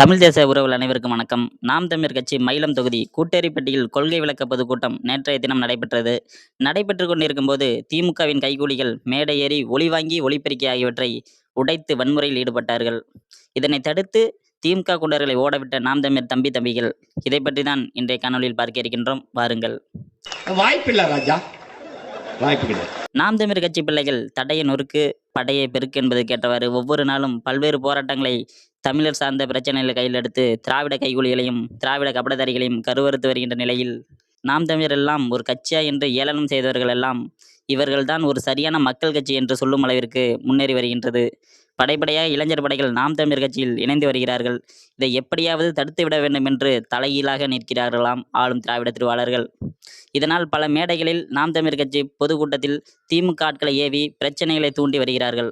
தமிழ் தேச உறவுகள் அனைவருக்கும் வணக்கம். நாம் தமிழர் கட்சி மயிலம் தொகுதி கூட்டேரிப்பட்டியில் கொள்கை விளக்க பொதுக்கூட்டம் நேற்றைய தினம் நடைபெற்றது. நடைபெற்று கொண்டிருக்கும் போது திமுகவின் கைகூலிகள் மேடை ஏறி ஒளி வாங்கி ஒளிபெருக்கி ஆகியவற்றை உடைத்து வன்முறையில் ஈடுபட்டார்கள். இதனை தடுத்து திமுக குண்டர்களை ஓடவிட்ட நாம் தமிழர் தம்பி தம்பிகள். இதை பற்றி தான் இன்றைய காணொலியில் பார்க்க இருக்கின்றோம். வாருங்கள். வாய்ப்பில்லை ராஜா. வாய்ப்பு நாம் தமிழர் கட்சி பிள்ளைகள் தடையை நொறுக்கு படையை பெருக்கு என்பது கேட்டவாறு ஒவ்வொரு நாளும் பல்வேறு போராட்டங்களை தமிழர் சார்ந்த பிரச்சனைகளை கையில் எடுத்து திராவிட கைகூலிகளையும் திராவிட கபடதாரிகளையும் கருவறுத்து வருகின்ற நிலையில் நாம் தமிழர் எல்லாம் ஒரு கட்சியா என்று ஏளனம் செய்தவர்கள் எல்லாம் இவர்கள்தான் ஒரு சரியான மக்கள் கட்சி என்று சொல்லும் அளவிற்கு முன்னேறி வருகின்றது. படைப்படையாக இளைஞர் படைகள் நாம் தமிழர் கட்சியில் இணைந்து வருகிறார்கள். இதை எப்படியாவது தடுத்து விட வேண்டும் என்று தலைகீழாக நிற்கிறார்களாம் ஆளும் திராவிட திருவாளர்கள். இதனால் பல மேடைகளில் நாம் தமிழர் கட்சி பொதுக்கூட்டத்தில் திமுக ஆட்களை ஏவி பிரச்சனைகளை தூண்டி வருகிறார்கள்.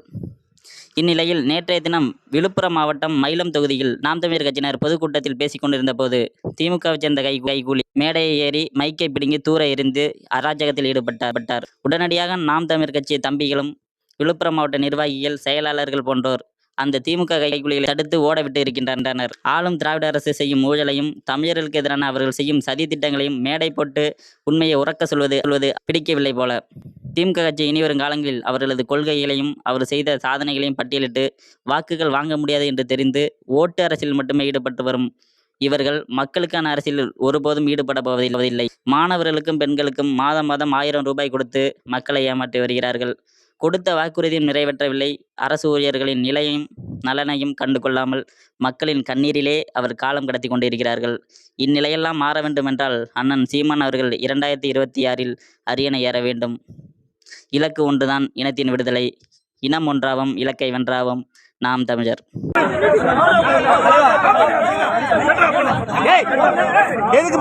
இந்நிலையில் நேற்றைய தினம் விழுப்புரம் மாவட்டம் மயிலம் தொகுதியில் நாம் தமிழர் கட்சியினர் பொதுக்கூட்டத்தில் பேசிக் கொண்டிருந்த போது திமுகவை சேர்ந்த கை கைகூலி மேடையை ஏறி மைக்கை பிடுங்கி தூர எரிந்து அராஜகத்தில் ஈடுபட்டார் உடனடியாக நாம் தமிழர் கட்சி தம்பிகளும் விழுப்புரம் மாவட்ட நிர்வாகிகள் செயலாளர்கள் போன்றோர் அந்த திமுக கைகூலிகளை தடுத்து ஓடவிட்டு இருக்கின்றனர். ஆளும் திராவிட அரசு செய்யும் ஊழலையும் தமிழர்களுக்கு எதிரான அவர்கள் செய்யும் சதி திட்டங்களையும் மேடை போட்டு உண்மையை உறக்க சொல்வது சொல்வது பிடிக்கவில்லை போல. திமுக கட்சி இனிவரும் காலங்களில் அவர்களது கொள்கைகளையும் அவர் செய்த சாதனைகளையும் பட்டியலிட்டு வாக்குகள் வாங்க முடியாது என்று தெரிந்து ஓட்டு அரசியல் மட்டுமே ஈடுபட்டு வரும். இவர்கள் மக்களுக்கான அரசியலில் ஒருபோதும் ஈடுபட போவதில்லை. மாணவர்களுக்கும் பெண்களுக்கும் மாதம் மாதம் ஆயிரம் ரூபாய் கொடுத்து மக்களை ஏமாற்றி வருகிறார்கள். கொடுத்த வாக்குறுதியும் நிறைவேற்றவில்லை. அரசு ஊழியர்களின் நிலையையும் நலனையும் கண்டு கொள்ளாமல் மக்களின் கண்ணீரிலே அவர் காலம் கடத்தி கொண்டிருக்கிறார்கள். இந்நிலையெல்லாம் மாற வேண்டுமென்றால் அண்ணன் சீமான் அவர்கள் இரண்டாயிரத்தி இருபத்தி ஆறில் அரியணை ஏற வேண்டும். இலக்கு ஒன்றுதான் இனத்தின் விடுதலை. இனம் ஒன்றாவும் இலக்கை வென்றாவும் நாம் தமிழர். எதுக்கு